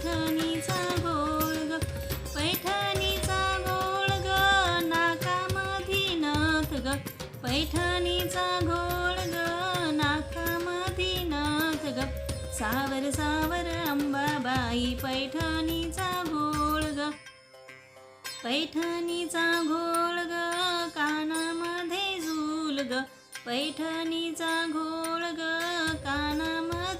पैठणीचा घोळ ग पैठणीचा घोळ ग नाकामधी नथ ग. पैठणीचा घोळ ग नाकामधी नथ ग. सावर सावर अंबाबाई पैठणीचा घोळ ग. पैठणीचा घोळ ग कानामध्ये झूल ग. पैठणीचा घोळ ग कानामध्ये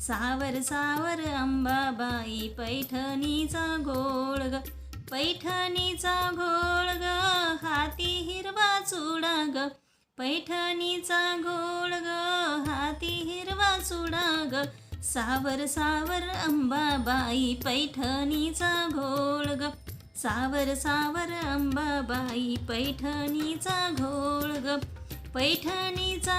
सावर सावर अंबाबाई पैठणीचा घोळ ग पैठणीचा घोळ ग हाती हिरवा चुडा ग पैठणीचा घोळ ग हाती हिरवा चुडा ग सावर सावर अंबाबाई पैठणीचा घोळ ग सावर सावर अंबाबाई पैठणीचा घोळ ग पैठणीचा